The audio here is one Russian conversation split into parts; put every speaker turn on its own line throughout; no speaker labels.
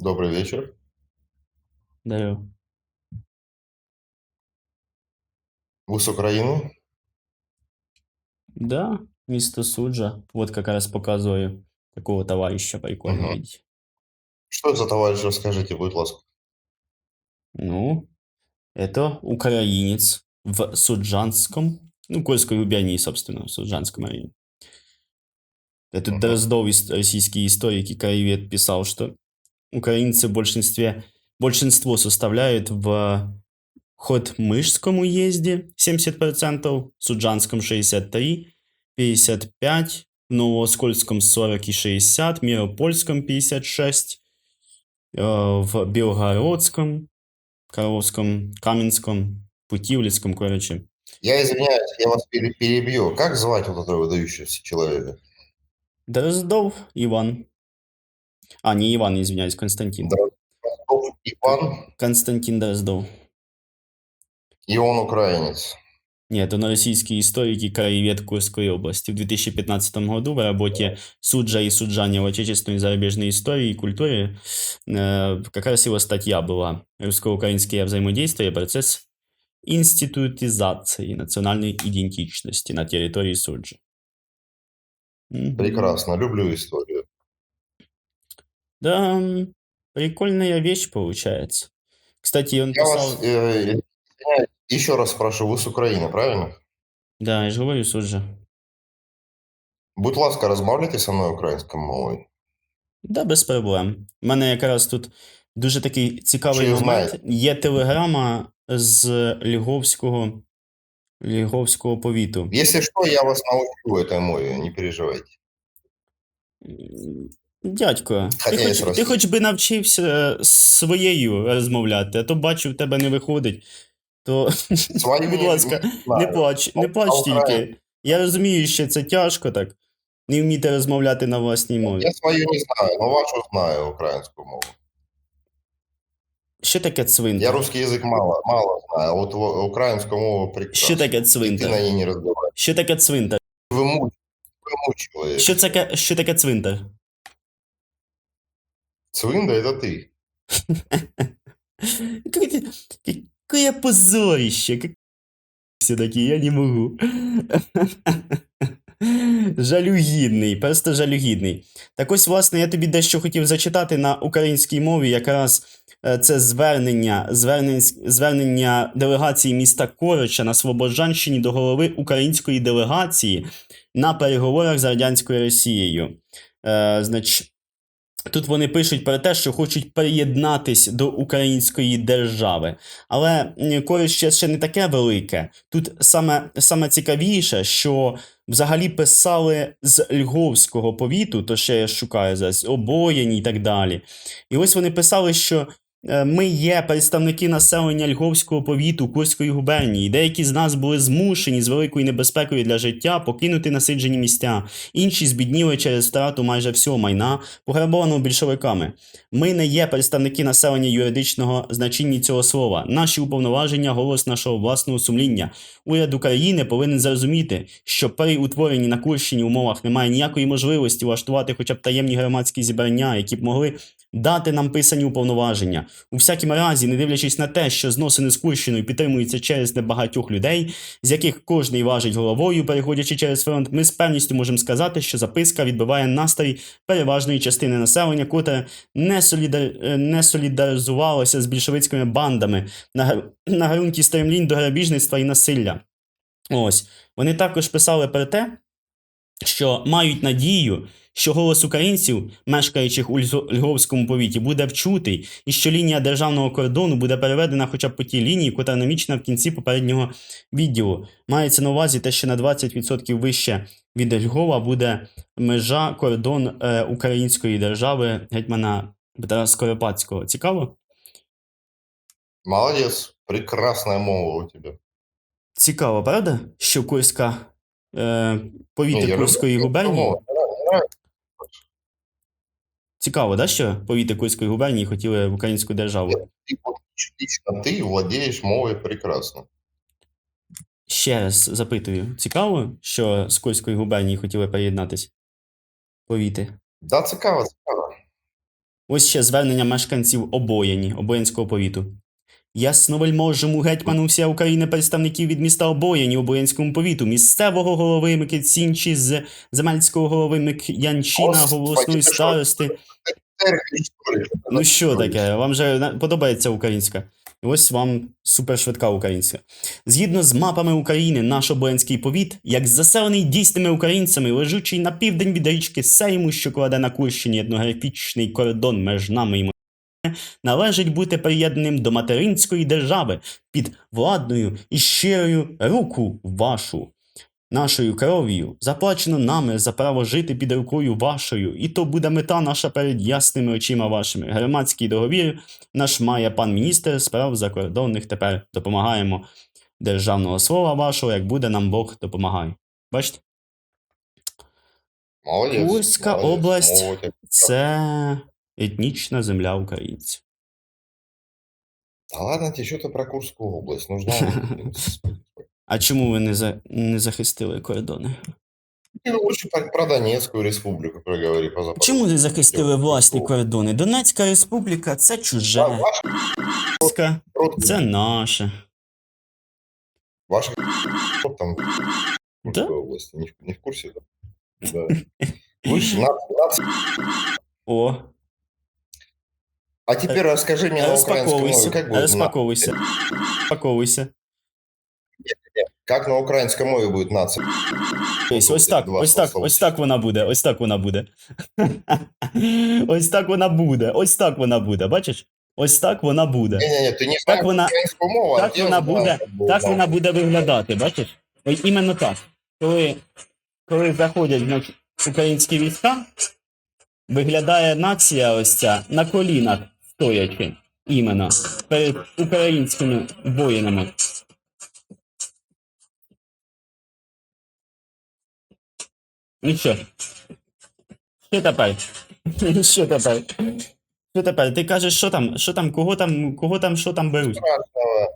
Добрый вечер.
Дарю.
Вы с Украины?
Да, місто Суджа. Вот как раз показываю такого товарища прикольно
Мгм.
видеть.
Что за товарищ, расскажите, будь ласка.
Ну, это украинец в Суджанском, ну, Кольской губернии, собственно, в Суджанском районе. Этот
Мгм.
Дроздов, ис- российский историк и краевед, писал, что украинцы в большинстве, большинство составляют в Хотмышском уезде 70%, в Суджанском 63%, 55%, в Новооскольском 40 и 60%, Миропольском 56%, э, в Белгородском, Коровском, Каменском, Путивлицком, короче.
Я извиняюсь, я вас пере- перебью. Как звать вот этого выдающегося человека?
Дроздов Иван. А, не Иван, извиняюсь, Константин.
Дроздов Иван,
Константин Дроздов.
и он украинец.
Нет, он российский историк и краевед Курской области. В 2015 году в работе «Суджа и суджане в отечественной и зарубежной истории и культуре» э, как раз его статья была «Русско-украинские взаимодействия процесс институтизации национальной идентичности на территории Суджи».
Прекрасно, люблю историю.
Да, м, прикольная вещь получается. Кстати, он
Я
писал...
вас э, извиняюсь, еще раз спрошу, вы с Украины, правильно?
Да, я же говорю, Суджа.
Будь ласка, розмовляйте со мною українською мовою.
Да, без проблем. У мене якраз тут дуже такий цікавий
Чи
момент.
знаєте?
Є телеграма з Львовського, Львовського повіту.
Если что, я вас научу этой мове, не переживайте.
М, Дядько, ти
Хоча я
хоч,
з
ти
Росії.
хоч би навчився своєю розмовляти, а то бачу, в тебе не виходить. То,
Свою
будь
не-
ласка,
не
не
знаю.
плач, не
А
плач
Україна?
тільки. Я розумію, що це тяжко так. Не вміти розмовляти на власній мові.
Я свою не знаю, но вашу знаю, українську мову.
Що таке
Я
цвинтар?
русский язык мало, мало знаю, а вот в- украинскую мову прекрасно.
Що таке
И ты на
цвинтар?
ней не разговариваешь.
Що таке цвинтар?
Вымуч- Вымучиваешь.
Що таке, що таке цвинтар?
Цвинда – это ты.
Какое, позорище! Все-таки я не могу. Жалюгідний, просто жалюгідний. Так ось, власне, я тобі дещо хотів зачитати на українській мові. Якраз е, це звернення, звернення, звернення делегації міста Короча на Слобожанщині до голови української делегації на переговорах з радянською Росією. Е, значить, Тут вони пишуть про те, що хочуть приєднатись до української держави. Але користь ще, ще не таке велике. Тут саме, саме цікавіше, що взагалі писали з Львовського повіту, то ще я шукаю зараз, обоєні і так далі. І ось вони писали, що ми є представники населення Львовського повіту Курської губернії. Деякі з нас були змушені з великою небезпекою для життя покинути насиджені місця. Інші збідніли через втрату майже всього майна, пограбованого більшовиками. Ми не є представники населення юридичного значення цього слова. Наші уповноваження голос нашого власного сумління. Уряд України повинен зрозуміти, що при утворенні на Курщині умовах немає ніякої можливості влаштувати хоча б таємні громадські зібрання, які б могли дати нам писані уповноваження. У всякому разі, не дивлячись на те, що зносини з Курщиною підтримуються через небагатьох людей, з яких кожний важить головою, переходячи через фронт, ми з певністю можемо сказати, що записка відбиває настрій переважної частини населення, котре не, солідар... е, не солідаризувалося з більшовицькими бандами на, на ґрунті стремлінь до грабіжництва і насилля. Ось вони також писали про те, що мають надію, що голос українців, мешкаючих у Львовському повіті, буде вчутий, і що лінія державного кордону буде переведена хоча б по тій лінії, котра намічена в кінці попереднього відділу. Мається на увазі те, що на 20% вище від Львова буде межа кордон е, української держави гетьмана Петра Скоропадського. Цікаво?
Молодец, прекрасная мова у тебя.
Цікаво, правда? Що Курська е,
Не,
повітря
я
Курської губернії.
Нравится, нравится.
Цікаво, да, що повітря Курської губернії хотіли в українську державу.
Лично ты владеешь мовой прекрасно.
Ще раз запитую: цікаво, що з Курської губернії хотіли приєднатись? Повіти.
Да, цікаво, цікаво.
Ось ще звернення мешканців Обояні, Обоянського повіту. Ясновельможному гетьману вся України представників від міста Обояні Обоянському повіту, місцевого голови Микитсінчі з земельського голови Мик'янчина, голосної старости. Ну що таке? Вам же подобається українська? Ось вам супершвидка українська. Згідно з мапами України, наш обоянський повіт, як заселений дійсними українцями, лежучий на південь від річки Сейму, що кладе на Курщині етнографічний кордон між нами і належить бути приєднаним до материнської держави під владною і щирою руку вашу. Нашою кров'ю заплачено нами за право жити під рукою вашою, і то буде мета наша перед ясними очима вашими. Громадський договір наш має пан міністр справ закордонних. Тепер допомагаємо державного слова вашого, як буде нам Бог допомагає. Бачите,
Молодец.
Курська
молодец,
область.
молодец.
це етнічна земля українців.
Да ладно тебе, что ты про Курскую область? Нужна блин, с-
А чому ви не, за... не захистили кордони?
Ты лучше про, про Донецкую республику проговори по Запорожью.
Чому не захистили
Чому?
власні кордони? Донецька республіка це
Да,
чуже.
ваши
Курська
родственники,
це наше.
ваши кто там в
Да?
Курской области, не, в- не в курсе? Да. Да. Вы ж нация- нация.
О,
а теперь расскажи мне на украинском мове,
розпаковуйся,
как будет,
розпаковуйся. Розпаковуйся.
как на украинском мове будет нация?
Ось, ось так, ось так, ось так вона буде, ось так вона буде. Ось так вона буде, ось так вона буде, бачиш? Ось так вона буде.
Не-не-не, ты не
Так вона,
мову,
так вона буде, так вона буде виглядати, бачиш? Ось іменно так. Коли, коли заходять значить, українські війська, виглядає нація ось ця на колінах стоячи, іменно, перед українськими воїнами. І що? Що тепер? Що тепер? Що тепер? Ти кажеш, що там, що там, кого там, кого там, що там беруть?
Страшного.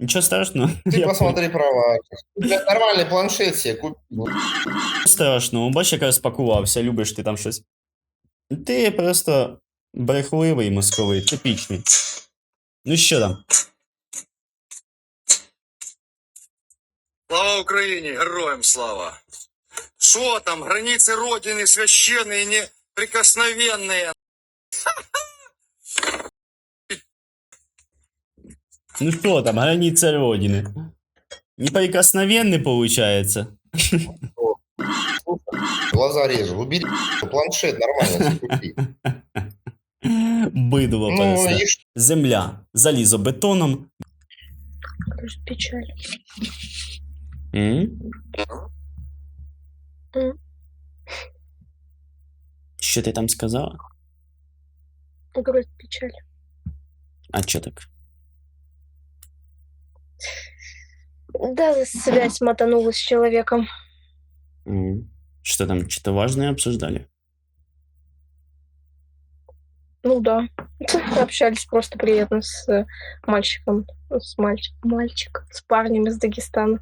Нічого страшного.
Ты посмотри права. Нормальный планшет себе купи.
Нічого страшного. Бач, як розпакувався, любиш ти там щось. Ти просто брехливий мозковий, типічний. Ну що там?
Слава Україні, героям слава! Що там, границі Родини священні, неприкосновенні?
Ну що там, границя Родини? Неприкосновенный получается.
Глаза режу. Убери планшет нормально себе купи.
Бидло
Ну что?
Земля залізобетоном.
Грусть печаль.
М?
М.
Що ти там сказала?
Грусть печаль.
А чо так?
Да, связь мотанула с человеком.
М. Что там, что-то важное обсуждали?
Ну да. Общались просто приятно с э, мальчиком. С мальчик, мальчик. С парнем из Дагестана.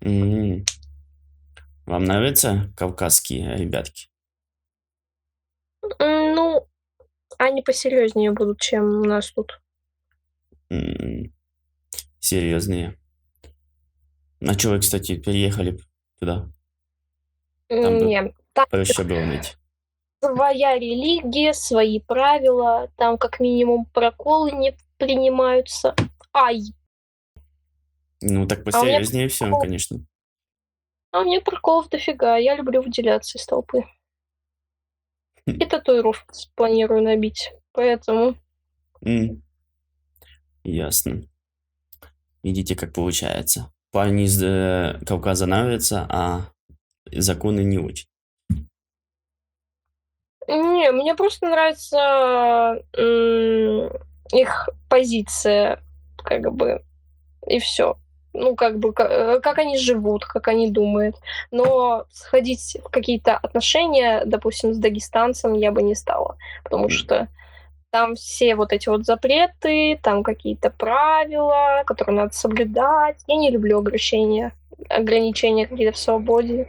М. Вам нравятся кавказские ребятки?
М, Ну, они посерьезнее будут, чем у нас тут.
М. Серьезные. На чё вы, кстати, переехали туда? Там бы-
Не, там
Проще было найти.
Своя религия, свои правила. Там как минимум проколы не принимаются. Ай,
Ну, так
А
посерьезнее все,
прикол-
конечно.
а у меня приколов дофига. Я люблю выделяться из толпы. И татуировку планирую набить. Поэтому
М. Ясно. Видите, как получается. Парни из э, Кавказа нравятся, а законы не очень.
Не, мне просто нравится м, их позиция, как бы, и все. Ну, как бы, ка- как они живут, как они думают. Но сходить в какие-то отношения, допустим, с дагестанцем я бы не стала. Потому что там все вот эти вот запреты, там какие-то правила, которые надо соблюдать. Я не люблю ограничения, ограничения какие-то в свободе,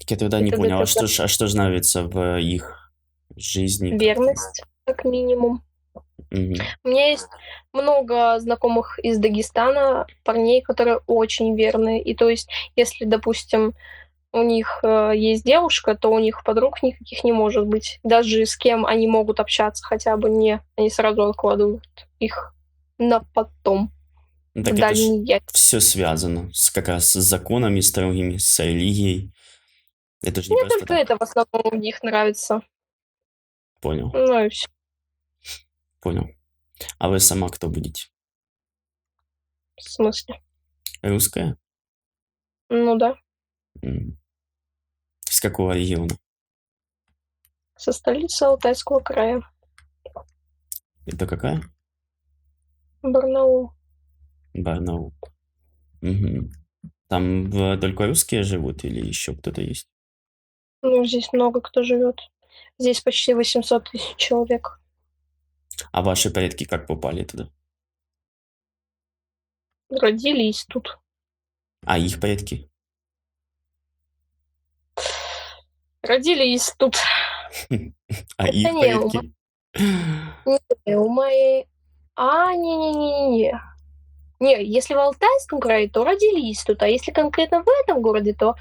Так я тогда не
Это
понял, а что, ж, а что ж нравится в их жизни?
верность. как минимум.
Мгм.
У меня есть много знакомых из Дагестана, парней, которые очень верные. И то есть, если, допустим, у них э, есть девушка, то у них подруг никаких не может быть. Даже с кем они могут общаться хотя бы не. Они сразу откладывают их на потом.
Ну,
в
Так это ж
дальний ящик.
все связано с, как раз с законами строгими, с религией. Это же не
Мне
просто
только
так.
это в основном у них нравится.
Понял,
Ну и все.
понял. А вы сама кто будете?
В смысле?
Русская?
Ну да,
М. С какого региона?
со столицы Алтайского края.
Это какая?
Барнаул.
Барнаул. Мгм. Там э, только русские живут или еще кто-то есть?
Ну, здесь много кто живет. Здесь почти 800 тысяч человек.
А ваши предки как попали туда?
Родились тут.
А их предки?
Родились тут.
А их предки?
Не, у моей... А, не-не-не-не. Не, если в Алтайском крае, то родились тут. А если конкретно в этом городе, то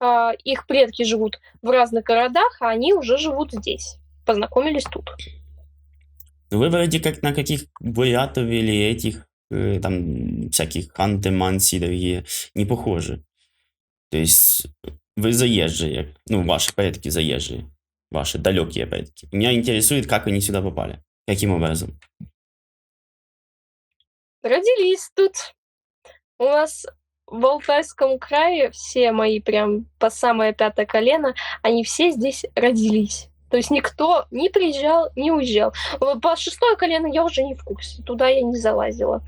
а, их предки живут в разных городах, а они уже живут здесь. Познакомились тут.
Вы вроде как на каких бурятов или этих э, там всяких ханты-манси дорогие не похожи. То есть вы заезжие, ну, ваши предки заезжие, ваши далекие предки. Меня интересует, как они сюда попали. Каким образом?
Родились тут. У нас в Алтайском крае все мои прям по самое пятое колено, они все здесь родились. То есть никто не приезжал, не уезжал. Э, По шестое колено я уже не в курсе. Туда я не залазила.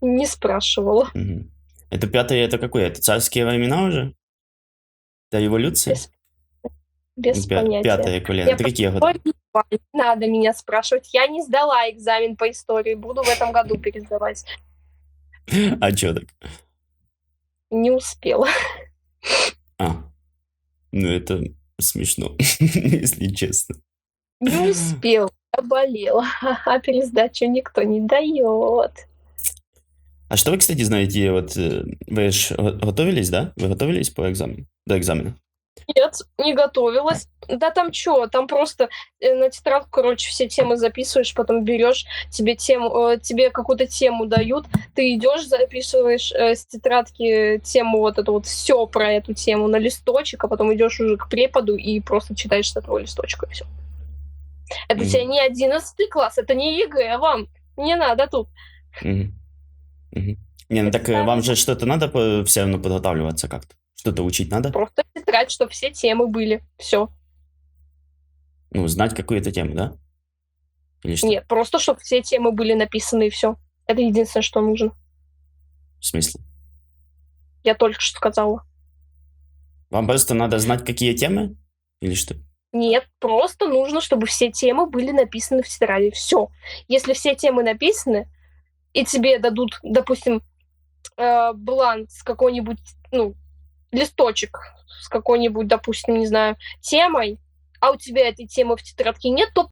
Не спрашивала.
Это пятое, это какое? Это царские времена уже? Это революция?
Без-
Пя-
понятия.
Пятое колено. Это какие годы?
Не надо меня спрашивать. Я не сдала экзамен по истории. Буду в этом году пересдавать.
А чё так?
Не успела.
А, ну это смешно, если честно.
Не успела. Я болела. А пересдачу никто не дает.
А что вы, кстати, знаете, вот э, вы ж го- готовились, да? Вы готовились по экзамену? До экзамена?
Нет, не готовилась. Да там что, там просто э, на тетрадку, короче, все темы записываешь, потом берешь, тебе тему, э, тебе какую-то тему дают, ты идешь, записываешь э, с тетрадки тему вот эту вот все про эту тему на листочек, а потом идешь уже к преподу и просто читаешь с этого листочка и все. Это
Мгм.
тебе не 11 класс, это не ЕГЭ вам. Не надо тут.
Мгм. Мгм. Не, ну так э, вам же что-то надо все равно подготавливаться как-то? Что-то учить надо?
Просто тетрадь, чтобы все темы были. Все.
Ну, знать какую-то тему, да? Или что?
Нет, просто чтобы все темы были написаны и все. Это единственное, что нужно.
В смысле?
Я только что сказала.
Вам просто надо знать, какие темы? Или что?
Нет, просто нужно, чтобы все темы были написаны в тетради. Все. Если все темы написаны, и тебе дадут, допустим, э, бланк с какой-нибудь, ну, листочек с какой-нибудь, допустим, не знаю, темой, а у тебя этой темы в тетрадке нет, то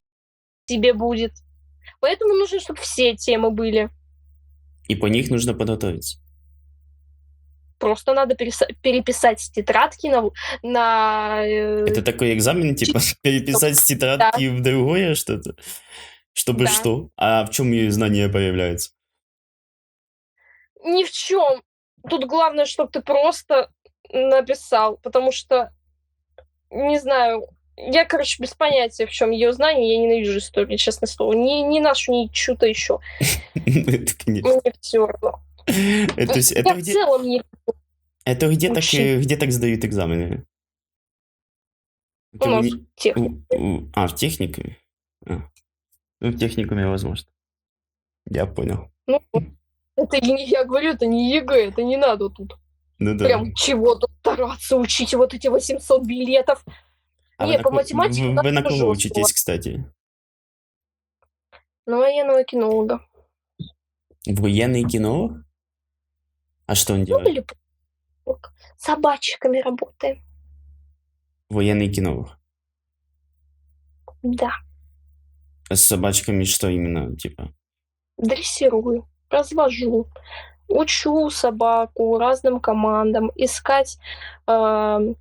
тебе будет. Поэтому нужно, чтобы все темы были.
И по них нужно подготовиться.
Просто надо переписать с тетрадки на... на э,
Это такой экзамен, типа, переписать с тетрадки в другое что-то? Чтобы
Да.
что? А в чем ее знания появляются?
ни в чем. Тут главное, чтобы ты просто написал, потому что, не знаю, я, короче, без понятия, в чем ее знание, я ненавижу историю, честное слово. Не, не нашу, ни что-то еще. Мне все равно. Я в
где,
целом не...
это где так, э, где так сдают экзамены?
У нас
не-
тех.
у- у- А, в техникуме? А. Ну, в техникуме возможно. Я понял.
Ну, это я говорю, это не ЕГЭ, это не надо тут.
Ну да.
Прям чего-то стараться учить, вот эти 800 билетов.
А
не,
на
по
ко-
математике
Вы, вы на кого учитесь, кстати?
На военного кинолога.
Военный кинолог? А что он
Ну,
делает?
или с собачками работаем.
Военный кинолог.
Да.
С собачками что именно, типа?
Дрессирую, развожу, учу собаку разным командам, искать э,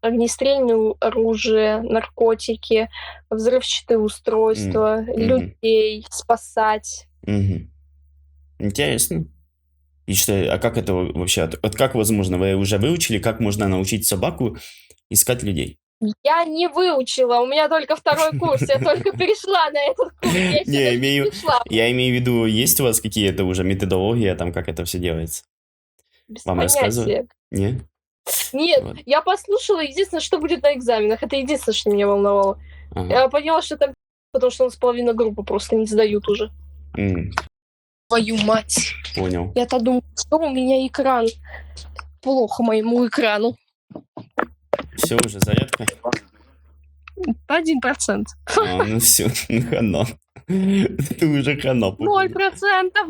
огнестрельное оружие, наркотики, взрывчатые устройства,
мгм.
людей, спасать.
Мгм. Интересно. И что, а как это вообще, от- вот как возможно, вы уже выучили, как можно научить собаку искать людей?
Я не выучила, у меня только второй курс, я только перешла на этот курс, я
Не, имею-. Я имею в виду, есть у вас какие-то уже методология, там, как это все делается?
Без
Вам рассказывали? Не?
Нет,
Вот.
я послушала, единственное, что будет на экзаменах, это единственное, что меня волновало.
Ага.
Я поняла, что там потому что у нас половина группы просто не сдают уже.
М,
Твою мать.
понял.
Я-то думаю, что у меня экран. Плохо моему экрану.
Все, уже зарядка?
Один процент.
А, ну все, ну хано. Это уже хано. походу.
Ноль процентов.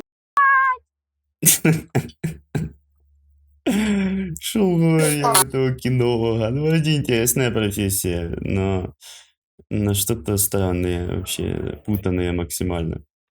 Говорю этого кинолога? Ну, вроде интересная профессия, но, но что-то странное вообще, путанное максимально.